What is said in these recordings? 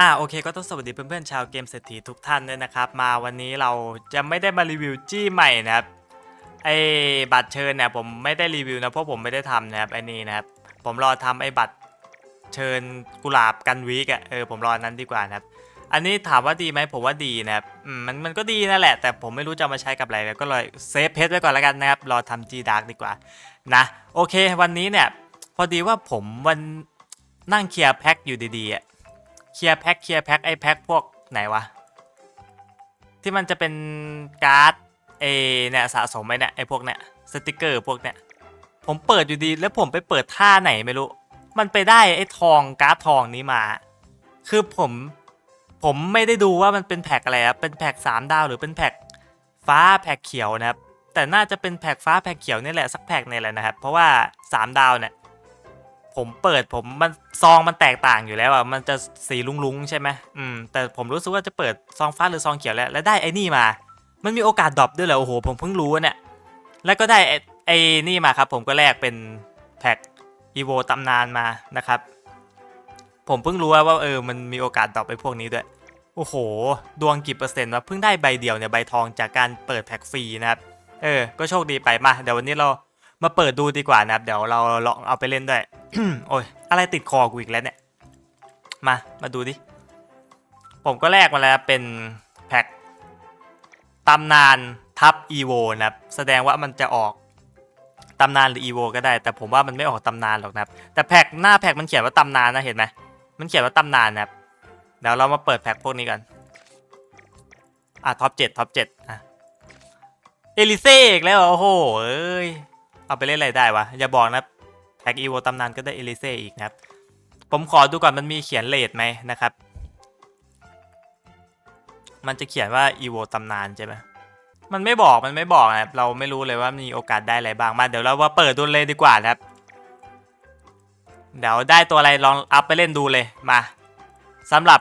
อ่าโอเคก็ต้องสวัสดีเพื่อนๆชาวเกมเศรษฐีทุกท่านด้วยนะครับ มาวันนี้เราจะไม่ได้มารีวิวจี้ใหม่นะครับไอ้บัตรเชิญเนี่ยผมไม่ได้รีวิวนะเพราะผมไม่ได้ทำนะครับไอ้นี่นะครับผมรอทำไอ้บัตรเชิญกุหลาบกันวีกอะเออผมรออันนั้นดีกว่านะครับ อันนี้ถามว่าดีไหมผมว่าดีนะครับมันมันก็ดีนั่นแหละ แต่ผมไม่รู้จะมาใช้กับอะไรแล้วก็เลยเซฟเพชรไว้ก่อนแล้วกันนะครับรอทำจีดาร์กดีกว่านะโอเค วันนี้เนี่ยพอดีว่าผมวันนั่งเคลียร์แพ็คอยู่ดีๆอะ เคลียร์แพ็คเคลียร์แพ็คไอ้แพ็คพวกไหนวะ ที่มันจะเป็นการ์ดเอเนี่ยสะสมไว้เนี่ยไอ้พวกเนี่ยสติกเกอร์พวกเนี่ยผมเปิดอยู่ดีแล้วผมไปเปิดท่าไหนไม่รู้ มันไปได้ไอ้ทองการ์ดทองนี้มา คือผมผมไม่ได้ดูว่ามันเป็นแพ็คอะไรครับเป็นแพ็คสามดาวหรือเป็นแพ็คฟ้าแพ็คเขียวนะครับแต่น่าจะเป็นแพ็คฟ้าแพ็คเขียวนี่แหละสักแพ็คนี่แหละนะครับเพราะว่าสามดาวเนี่ย ผมเปิดผมมันซองมันแตกต่างอยู่แล้วอะมันจะสีลุงๆใช่ไหมอืมแต่ผมรู้สึกว่าจะเปิดซองฟ้าหรือซองเขียวแล้วแล้วได้ไอ้นี่มา มันมีโอกาสดรอปด้วยเหรอโอ้โหผมเพิ่งรู้เนี่ยแล้วก็ได้ไอ้ไอ้นี่มาครับ ผมก็แลกเป็นแพ็คอีโวตำนานมานะครับ ผมเพิ่งรู้ว่าเออมันมีโอกาสดรอปไปพวกนี้ด้วยโอ้โห ดวงกี่เปอร์เซ็นต์วะเพิ่งได้ใบเดียวเนี่ยใบทองจากการเปิดแพ็คฟรีนะครับเออก็โชคดีไปมาเดี๋ยววันนี้เรา มาเปิดดูดีกว่านะครับ เดี๋ยวเราลองเอาไปเล่นด้วย โอ้ย อะไรติดคอกูอีกแล้วเนี่ย มา มาดูดิ ผมก็แลกมาแล้วเป็นแพ็คตำนานทับอีโวนะครับ แสดงว่ามันจะออกตำนานหรืออีโวก็ได้ แต่ผมว่ามันไม่ออกตำนานหรอกนะครับ แต่แพ็คหน้าแพ็คมันเขียนว่าตำนานนะเห็นไหมมันเขียนว่าตำนานนะครับ เดี๋ยวเรามาเปิดแพ็คพวกนี้กัน อะท็อปเจ็ดท็อปเจ็ดอะ เอลิเซ่อีกแล้วโอ้โหเอ้ย เอาไปเล่นอะไรได้วะ อย่าบอกนะแพ็กอีโวตำนานก็ได้เอลิเซ่อีกนะครับ ผมขอดูก่อนมันมีเขียนเลทไหมนะครับ มันจะเขียนว่าอีโวตำนานใช่ไหมมันไม่บอกมันไม่บอกนะครับเราไม่รู้เลยว่ามีโอกาสได้อะไรบ้างมาเดี๋ยวเราว่าเปิดดูเลยดีกว่านะครับเดี๋ยวได้ตัวอะไรลองอัพไปเล่นดูเลยมาสำหรับ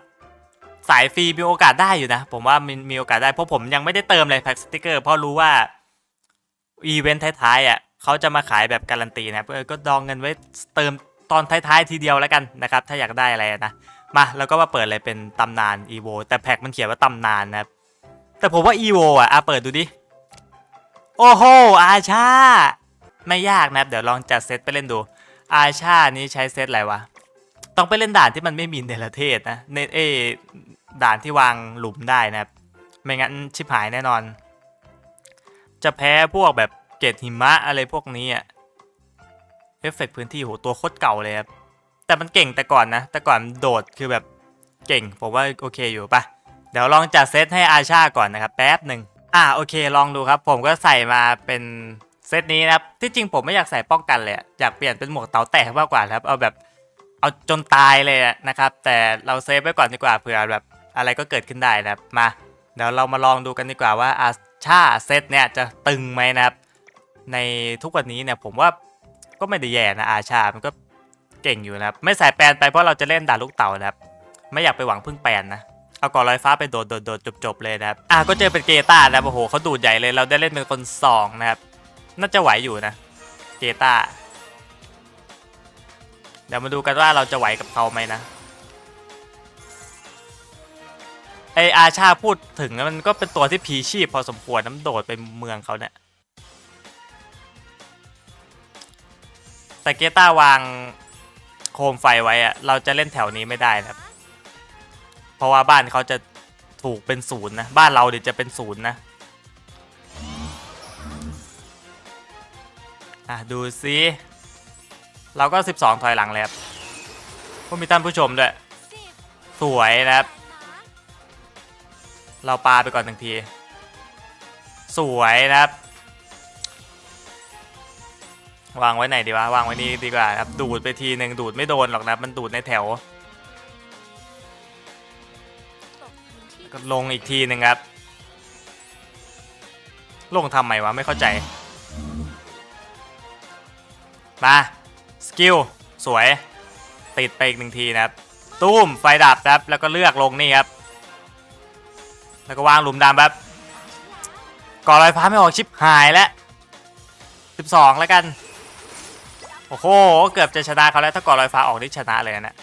สายฟรีมีโอกาสได้อยู่นะ ผมว่ามีมีโอกาสได้เพราะผมยังไม่ได้เติมเลยแพ็กสติกเกอร์เพราะรู้ว่าอีเวนต์ท้ายๆอะ เขาจะมาขายแบบการันตีนะครับเออก็ดองเงินไว้เติมตอนท้ายๆทีเดียวแล้วกันนะครับ ถ้าอยากได้อะไรนะ มาแล้วก็มาเปิดเลยเป็นตำนานอีโวแต่แพ็กมันเขียนว่าตำนานนะครับแต่ผมว่าอีโวอะอะเปิดดูดิ โอ้โห อาชา ไม่ยากนะครับเดี๋ยวลองจัดเซตไปเล่นดู อาชานี้ใช้เซตอะไรวะ ต้องไปเล่นด่านที่มันไม่มีเนรเทศนะเนเอด่านที่วางหลุมได้นะครับไม่งั้นชิบหายแน่นอน จะแพ้พวกแบบ เกตหิมะอะไรพวกนี้อะเอฟเฟกพื้นที่โหตัวโคตรเก่าเลยครับแต่มันเก่งแต่ก่อนนะ แต่ก่อนโดดคือแบบเก่ง ผมว่าโอเคอยู่ปะเดี๋ยวลองจัดเซตให้อาชาก่อนนะครับ แป๊บหนึ่งอ่าโอเคลองดูครับ ผมก็ใส่มาเป็นเซตนี้นะครับ ที่จริงผมไม่อยากใส่ป้องกันเลยอยากเปลี่ยนเป็นหมวกเต๋าแตกมากกว่าครับ เอาแบบเอาจนตายเลยนะครับ แต่เราเซฟไว้ก่อนดีกว่าเผื่อแบบอะไรก็เกิดขึ้นได้นะครับมาเดี๋ยวเรามาลองดูกันดีกว่าว่าอาชาเซตเนี่ยจะตึงไหมนะครับ ในทุกวันนี้เนี่ยผมว่าก็ไม่ได้แย่นะอาชา มันก็เก่งอยู่นะครับ ไม่ใส่แปลนไปเพราะเราจะเล่นด่าลูกเต่านะครับ ไม่อยากไปหวังพึ่งแปลนนะ เอาก่อลอยฟ้าไปโดดโดดโดดจบจบเลยนะครับ อะก็เจอเป็นเกตานะโอ้โหเขาดูดใหญ่เลย เราได้เล่นเป็นคนสองนะครับ น่าจะไหวอยู่นะ เกตาเดี๋ยวมาดูกันว่าเราจะไหวกับเขาไหมนะไออาชาพูดถึงมันก็เป็นตัวที่พีชีพพอสมควรน้ำโดดไปเมืองเขาเนี่ย แต่เกต้าวางโคมไฟไว้อะเราจะเล่นแถวนี้ไม่ได้นะครับ เพราะว่าบ้านเขาจะถูกเป็นศูนย์นะ บ้านเราเดี๋ยวจะเป็นศูนย์นะ อะ ดูซิ เราก็ 12 ถอยหลังเลยครับก็มีท่านผู้ชมด้วย สวยนะครับ เราปาไปก่อนหนึ่งที สวยนะครับ วางไว้ไหนดีวะวางไว้นี่ดีกว่าครับดูดไปทีหนึ่งดูดไม่โดนหรอกนะมันดูดในแถวก็ลงอีกทีหนึ่งครับ ลงทำไมวะไม่เข้าใจ มาสกิลสวย ติดไปอีกหนึ่งทีนะครับ ตุ้มไฟดับครับ แล้วก็เลือกลงนี่ครับ แล้วก็วางหลุมดำครับก่อลอยฟ้าไม่ออกชิปหายแล้ว 12 แล้วกัน โอ้โห เกือบจะชนะเขาแล้วถ้าก่อลอยฟ้าออกนี่ชนะเลยนะ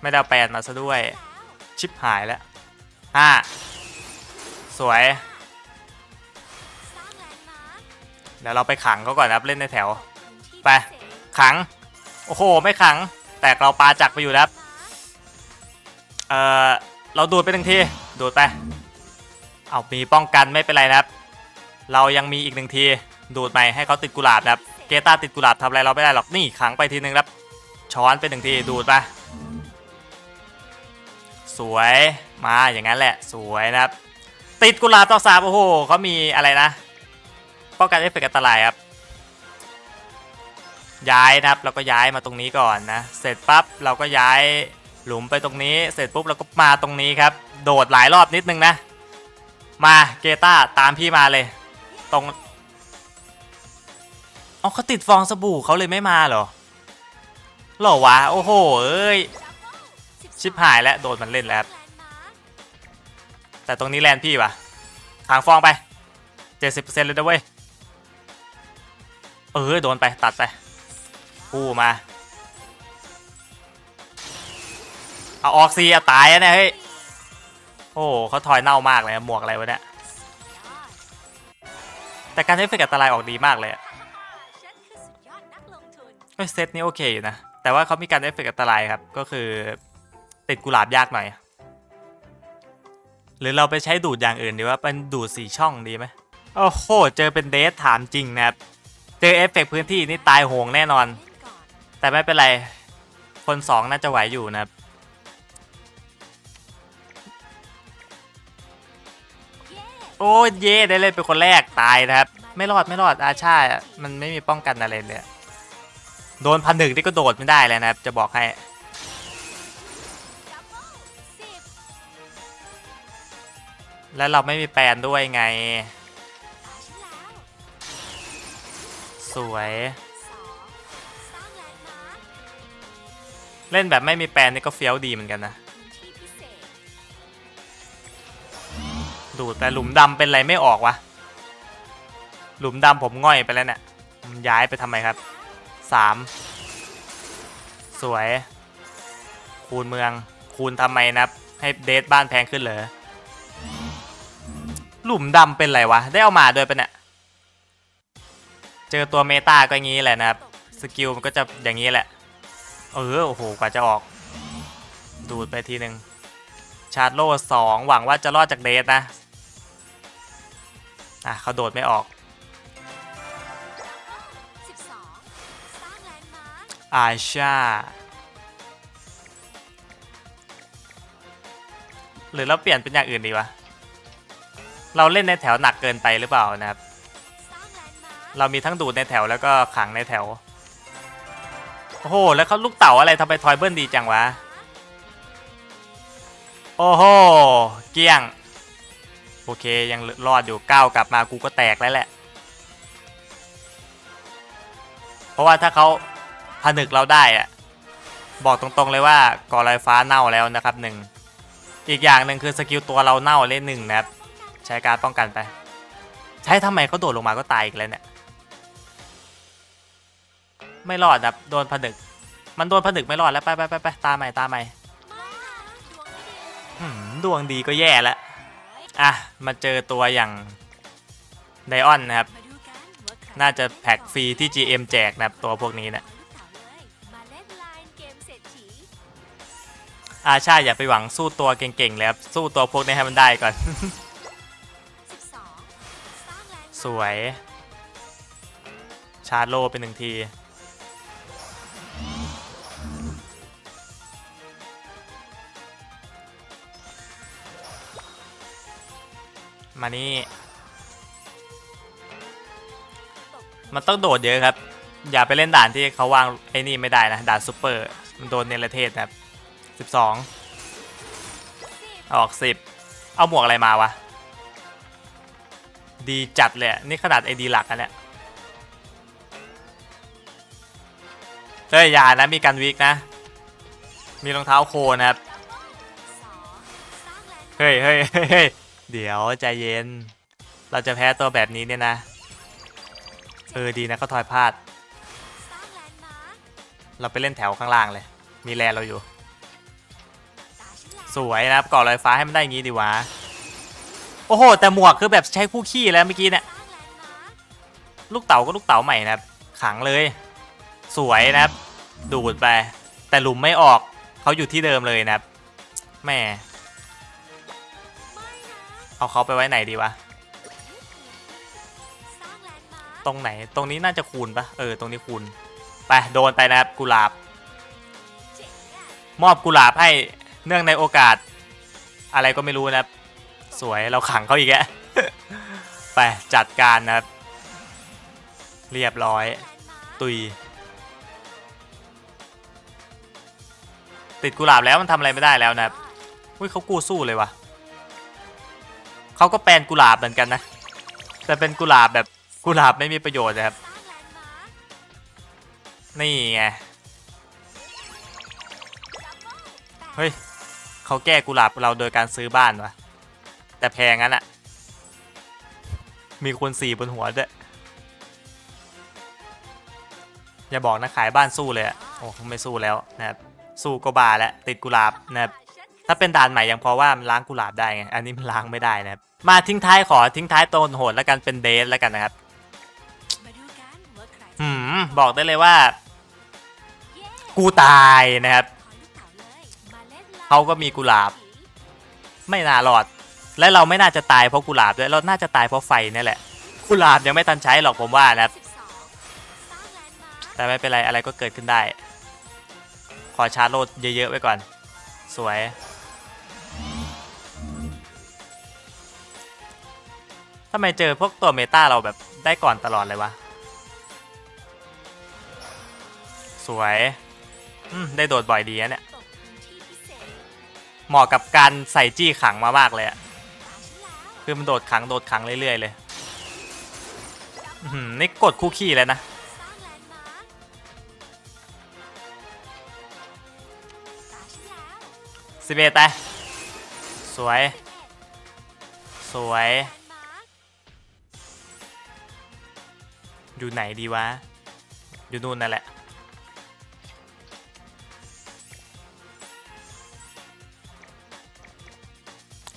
ไม่ได้แปดมาซะด้วย ชิปหายแล้วห้าสวย เดี๋ยวเราไปขังเขาก่อนนะครับเล่นในแถว ไป ขัง โอ้โห ไม่ขัง แต่เราปาจักไปอยู่แล้วครับเออเราดูดไปหนึ่งที ดูดไป เอามีป้องกันไม่เป็นไรนะครับ เรายังมีอีกหนึ่งที ดูดใหม่ให้เขาติดกุหลาบนะครับเกตาติดกุหลาบทำอะไรเราไม่ได้หรอกนี่ขังไปทีนึงครับช้อนไปหนึ่งทีดูดไปสวยมาอย่างนั้นแหละสวยนะครับ ติดกุหลาบต่อสามโอ้โหเขามีอะไรนะป้องกันเอฟเฟกต์อันตรายครับย้ายนะครับเราก็ย้ายมาตรงนี้ก่อนนะ เสร็จปั๊บเราก็ย้ายหลุมไปตรงนี้ เสร็จปุ๊บเราก็มาตรงนี้ครับ โดดหลายรอบนิดนึงนะ มาเกต้าตามพี่มาเลย ตรง เอาเขาติดฟองสบู่เขาเลยไม่มาเหรอหรอวะ โอ้โห เอ้ย ชิบหายแล้วโดนมันเล่นแล้ว แต่ตรงนี้แลนพี่ปะทางฟองไป 70%เลยนะเว้ย เออ โดนไปตัดไปกู้มา เอาออกซีเอาตายอะเนี่ยเฮ้ย โอ้โหเขาถอยเน่ามากเลยหมวกอะไรวะเนี่ย แต่การใช้เฟกอันตรายออกดีมากเลยอะ เอ้ยเซตนี้โอเคอยู่นะ แต่ว่าเขามีการเอฟเฟกต์อันตรายครับ ก็คือติดกุหลาบยากหน่อย หรือเราไปใช้ดูดอย่างอื่นดีว่าเป็นดูดสีช่องดีไหมโอ้โห เจอเป็นเดทถามจริงนะครับ เจอเอฟเฟกต์พื้นที่นี่ตายโหงแน่นอน แต่ไม่เป็นไร คนสองน่าจะไหวอยู่นะครับ โอ้ยเย่ได้เลยเป็นคนแรกตายนะครับ ไม่รอดไม่รอดอาชา มันไม่มีป้องกันอะไรเลย โดนพันหนึ่งที่ก็โดดไม่ได้เลยนะครับ จะบอกให้ แล้วเราไม่มีแปลนด้วยไง สวย เล่นแบบไม่มีแปลนนี่ก็เฟี้ยวดีเหมือนกันนะ ดูแต่หลุมดำเป็นไรไม่ออกวะ หลุมดำผมง่อยไปแล้วเนี่ยย้ายไปทำไมครับ สามสวย คูณเมือง คูณทำไมนะให้เดทบ้านแพงขึ้นเหรอ หลุมดำเป็นไรวะ ได้เอามาด้วยปะเนี่ย เจอตัวเมตาก็งี้แหละนะครับ สกิลมันก็จะอย่างนี้แหละ เออ โอ้โห กว่าจะออก ดูดไปทีหนึ่งชาร์จโล่สองหวังว่าจะรอดจากเดทนะ อะเขาโดดไม่ออก อาชาหรือเราเปลี่ยนเป็นอย่างอื่นดีวะ เราเล่นในแถวหนักเกินไปหรือเปล่านะครับ เรามีทั้งดูดในแถวแล้วก็ขังในแถว โอ้โห แล้วเขาลูกเต่าอะไรทำไมทอยเบิ้ลดีจังวะ โอ้โห เกี้ยง โอเคยังรอดอยู่ก้าวกลับมากูก็แตกแล้วแหละ เพราะว่าถ้าเขา ผนึกเราได้อะบอกตรงๆเลยว่าก่อลอยฟ้าเน่าแล้วนะครับหนึ่งอีกอย่างหนึ่งคือสกิลตัวเราเน่าเล่นหนึ่งนะครับใช้การป้องกันไป ใช้ทำไมเขาโดดลงมาก็ตายอีกแล้วเนี่ยไม่รอดครับโดนผนึก มันโดนผนึกไม่รอดแล้วไปไปไปไปตาใหม่ตาใหม่อืมดวงดีก็แย่แล้วอะมาเจอตัวอย่างไดออนนะครับ น่าจะแพ็กฟรีที่ GM แจกนะครับตัวพวกนี้นะ อาชาอย่าไปหวังสู้ตัวเก่งๆเลยครับสู้ตัวพวกนี้ให้มันได้ก่อน สวย ชาร์จโลเป็นหนึ่งที มานี่ มันต้องโดดเยอะครับ อย่าไปเล่นด่านที่เขาวางไอ้นี่ไม่ได้นะ ด่านซูเปอร์ มันโดนเนรเทศนะครับ 12 ออก 10 เอาหมวกอะไรมาวะ ดีจัดเลยนี่ขนาดไอดีหลักอันเนี้ยเฮ้ยอย่านะมีการวิกนะ มีรองเท้าโคนะครับ เฮ้ยเฮ้ยเฮ้ยเดี๋ยวใจเย็น เราจะแพ้ตัวแบบนี้เนี่ยนะ เออดีนะเขาทอยพลาด เราไปเล่นแถวข้างล่างเลย มีแลนเราอยู่ สวยนะครับก่อลอยฟ้าให้มันได้อย่างงี้ดีวะ โอ้โห แต่หมวกคือแบบใช้คู่ขี้แล้วเมื่อกี้เนี่ย ลูกเต๋าก็ลูกเต๋าใหม่นะครับ ขังเลย สวยนะครับ ดูดไป แต่หลุมไม่ออก เขาอยู่ที่เดิมเลยนะครับแหม่ เอาเขาไปไว้ไหนดีวะ ตรงไหน ตรงนี้น่าจะคูณปะเออ ตรงนี้คูณ ไป โดนไปนะครับ กุหลาบ มอบกุหลาบให้ เนื่องในโอกาส อะไรก็ไม่รู้นะครับ สวยเราขังเขาอีกแล้วไปจัดการนะครับ เรียบร้อย ตุย ติดกุหลาบแล้วมันทำอะไรไม่ได้แล้วนะครับอุ้ยเขากู้สู้เลยวะเขาก็แปลนกุหลาบเหมือนกันนะ แต่เป็นกุหลาบแบบกุหลาบไม่มีประโยชน์นะครับ นี่ไง เฮ้ย เขาแก้กุหลาบเราโดยการซื้อบ้านวะแต่แพงงั้นอะมีคูณสี่บนหัวด้วยอย่าบอกนะขายบ้านสู้เลยอะโอ้ไม่สู้แล้วนะครับสู้ก็บาแล้วติดกุหลาบนะครับถ้าเป็นด่านใหม่ยังพอว่ามันล้างกุหลาบได้ไงอันนี้มันล้างไม่ได้นะครับมาทิ้งท้ายขอทิ้งท้ายโตนโหดแล้วกันเป็นเดทแล้วกันนะครับหืมบอกได้เลยว่า กูตายนะครับ เขาก็มีกุหลาบ ไม่น่ารอด และเราไม่น่าจะตายเพราะกุหลาบด้วยเราน่าจะตายเพราะไฟนี่แหละ กุหลาบยังไม่ทันใช้หรอกผมว่านะแต่ไม่เป็นไรอะไรก็เกิดขึ้นได้ ขอชาร์จโลดเยอะๆไว้ก่อน สวย ทำไมเจอพวกตัวเมตาเราแบบได้ก่อนตลอดเลยวะ สวย อืม ได้โดดบ่อยดีนะเนี่ย เหมาะกับการใส่จี้ขังมามากเลยอะคือมันโดดขังโดดขังเรื่อยๆเลยนี่กดคู่ขี้แล้วนะ สิบเอ็ดไป สวย สวย อยู่ไหนดีวะ อยู่นู่นนั่นแหละ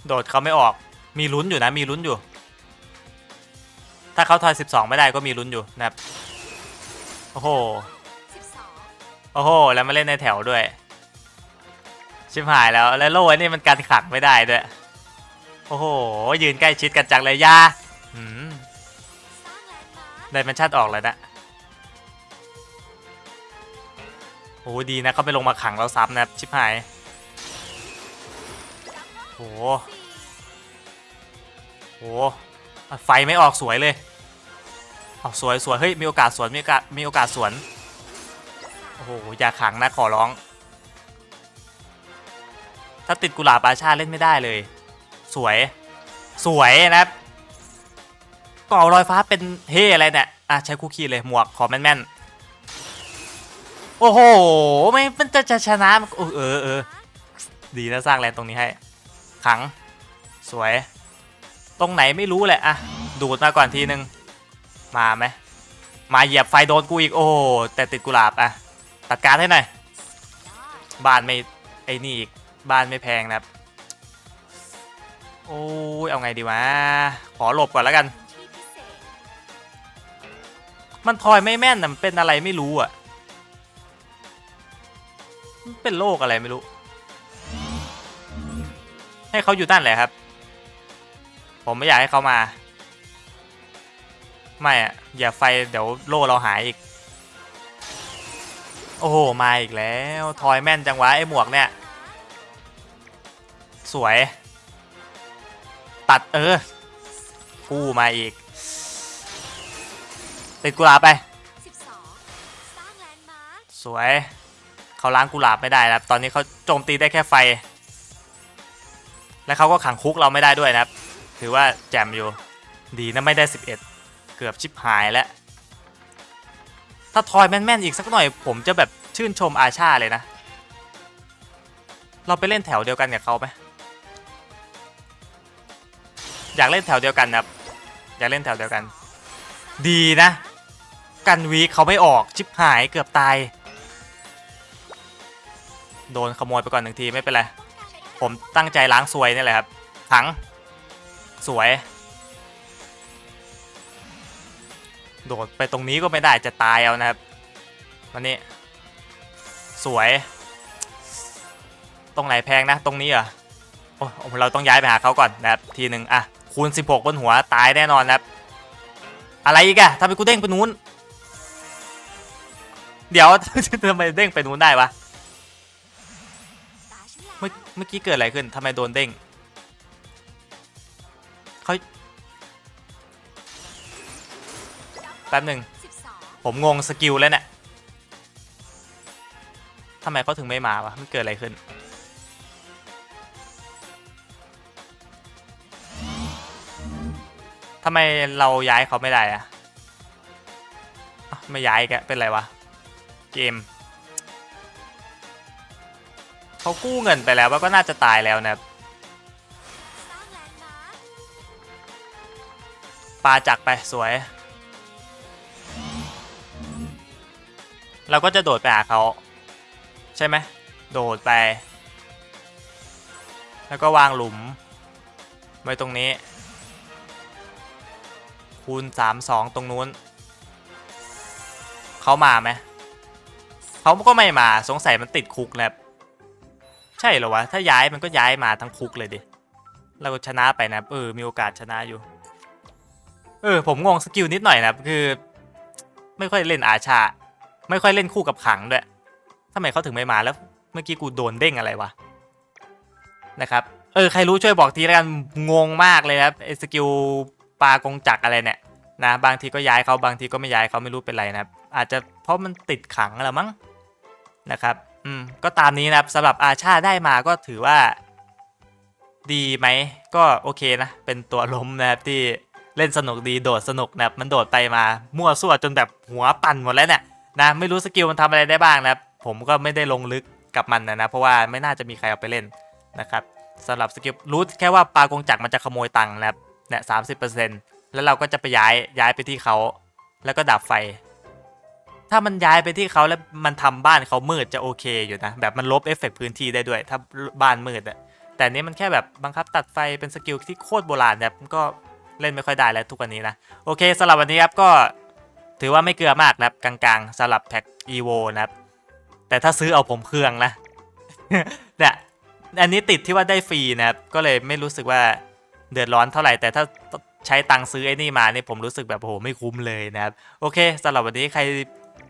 โดดเขาไม่ออก มีลุ้นอยู่นะมีลุ้นอยู่ ถ้าเขาทอย 12 ไม่ได้ก็มีลุ้นอยู่นะครับ โอ้โห โอ้โห แล้วมาเล่นในแถวด้วย ชิบหายแล้วแล้วโล่ไอ้นี่มันกันขังไม่ได้ด้วย โอ้โห ยืนใกล้ชิดกันจังเลยยาหืมไดเมนชั่นออกเลยนะโอ้ดีนะเขาไม่ลงมาขังเราซ้ำนะครับชิบหาย โห โห ไฟไม่ออกสวยเลยออกสวยสวยเฮ้ยมีโอกาสสวนมีโอกาสมีโอกาสสวน โอ้โหอย่าขังนะขอร้อง ถ้าติดกุหลาบอาชาเล่นไม่ได้เลย สวย สวยนะครับก่อรอยฟ้าเป็นเฮอะไรเนี่ยอะใช้คุกกี้เลยหมวกขอแม่นๆ โอ้โหไม่มันจะจะชนะเออเออเออดีนะสร้างแลนด์ตรงนี้ให้ ขัง สวย ตรงไหนไม่รู้แหละอะดูดมาก่อนทีนึง มาไหมมาเหยียบไฟโดนกูอีกโอ้แต่ติดกุหลาบอะตัดการให้หน่อยบ้านไม่ไอ้นี่อีกบ้านไม่แพงนะครับ โอ้ยเอาไงดีวะ ขอหลบก่อนแล้วกัน มันทอยไม่แม่นนะมันเป็นอะไรไม่รู้อะเป็นโรคอะไรไม่รู้ ให้เขาอยู่ด้านแหละครับ ผมไม่อยากให้เขามา ไม่อะอย่าไฟเดี๋ยวโล่เราหายอีก โอ้โห มาอีกแล้ว ทอยแม่นจังวะไอ้หมวกเนี่ย สวย ตัดเออ กู้มาอีก ติดกุหลาบไป สวย เขาล้างกุหลาบไม่ได้นะครับตอนนี้เขาโจมตีได้แค่ไฟ และเขาก็ขังคุกเราไม่ได้ด้วยนะครับ ถือว่าแจมอยู่ ดีนะไม่ได้ 11 เกือบชิบหายแล้ว ถ้าทอยแม่นๆอีกสักหน่อย ผมจะแบบชื่นชมอาชาเลยนะ เราไปเล่นแถวเดียวกันกับเขาไหมอยากเล่นแถวเดียวกันนะครับอยากเล่นแถวเดียวกัน ดีนะ กันวีเขาไม่ออกชิบหายเกือบตาย โดนขโมยไปก่อนหนึ่งทีไม่เป็นไร ผมตั้งใจล้างซวยนี่แหละครับ ถัง สวย โดดไปตรงนี้ก็ไม่ได้จะตายเอานะครับวันนี้ สวย ตรงไหนแพงนะ ตรงนี้เหรอโอ้เราต้องย้ายไปหาเขาก่อนนะครับ ทีหนึ่งอะ คูณ 16 บนหัวตายแน่นอนนะครับ อะไรอีกอะทำไมกูเด้งไปนู้น เดี๋ยวทำไมเด้งไปนู้นได้วะ เมื่อเมื่อกี้เกิดอะไรขึ้นทำไมโดนเด้งเขาแป๊บหนึ่งสิบสองผมงงสกิลแล้วเนี่ยทำไมเขาถึงไม่มาวะมันเกิดอะไรขึ้น ทำไมเราย้ายเขาไม่ได้อะอะไม่ย้ายแกแล้วเป็นไรวะ เกม เขากู้เงินไปแล้วว่าก็น่าจะตายแล้วนะครับสร้างแลนด์มาร์คปลาจักไปสวย เราก็จะโดดไปหาเขาใช่ไหมโดดไป แล้วก็วางหลุมไว้ตรงนี้ คูณ 3 2 ตรงนู้น เขามาไหมเขาก็ไม่มาสงสัยมันติดคุกนะครับ ใช่เหรอวะ ถ้าย้ายมันก็ย้ายมาทั้งคุกเลยดิ เราชนะไปนะเออ มีโอกาสชนะอยู่ เออ ผมงงสกิลนิดหน่อยนะคือ ไม่ค่อยเล่นอาชา ไม่ค่อยเล่นคู่กับขังด้วยทำไมเขาถึงไม่มาแล้ว เมื่อกี้กูโดนเด้งอะไรวะ นะครับ เออ ใครรู้ช่วยบอกทีแล้วกัน งงมากเลยครับไอ้สกิลปลากงจักรอะไรเนี่ยนะบางทีก็ย้ายเขาบางทีก็ไม่ย้ายเขาไม่รู้เป็นไรนะครับอาจจะเพราะมันติดขังแหละมั้งนะครับ อืมก็ตามนี้นะครับสำหรับอาชาได้มาก็ถือว่า ดีไหม ก็โอเคนะ เป็นตัวล้มนะครับที่เล่นสนุกดีโดดสนุกนะครับมันโดดไปมา มั่วซั่วจนแบบหัวปั่นหมดแล้วเนี่ยนะไม่รู้สกิลมันทำอะไรได้บ้างนะครับผมก็ไม่ได้ลงลึกกับมันนะนะเพราะว่าไม่น่าจะมีใครเอาไปเล่นนะครับสำหรับสกิลรู้แค่ว่าปลากงจักรมันจะขโมยตังค์นะครับเนี่ยสามสิบเปอร์เซ็นต์แล้วเราก็จะไปย้ายย้ายไปที่เขาแล้วก็ดับไฟ ถ้ามันย้ายไปที่เขาแล้วมันทำบ้านเขามืดจะโอเคอยู่นะ แบบมันลบเอฟเฟกต์พื้นที่ได้ด้วย ถ้าบ้านมืดอะแต่นี้มันแค่แบบบังคับตัดไฟเป็นสกิลที่โคตรโบราณแบบก็เล่นไม่ค่อยได้แล้วทุกวันนี้นะ โอเคสำหรับวันนี้ครับก็ถือว่าไม่เกลือมากนะครับกลางๆสำหรับแพ็ก EVO นะครับ แต่ถ้าซื้อเอาผมเครื่องนะเนี่ยอันนี้ติดที่ว่าได้ฟรีนะครับก็เลยไม่รู้สึกว่าเดือดร้อนเท่าไหร่ แต่ถ้าใช้ตังค์ซื้อไอ้นี่มาเนี่ยผมรู้สึกแบบโอ้โหไม่คุ้มเลยนะครับ โอเคสำหรับวันนี้ใคร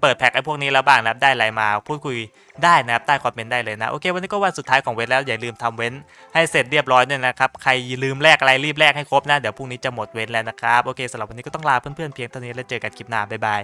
เปิดแพ็กไอ้พวกนี้แล้วบ้างนะครับได้อะไรมาพูดคุยได้นะครับใต้คอมเมนต์ได้เลยนะโอเค วันนี้ก็วันสุดท้ายของเว้นแล้วอย่าลืมทำเว้นให้เสร็จเรียบร้อยด้วยนะครับใครลืมแลกอะไรรีบแลกให้ครบนะเดี๋ยวพรุ่งนี้จะหมดเว้นแล้วนะครับโอเคสำหรับวันนี้ก็ต้องลาเพื่อนๆเพียงเท่านี้แล้วเจอกันคลิปหน้าบ๊ายบาย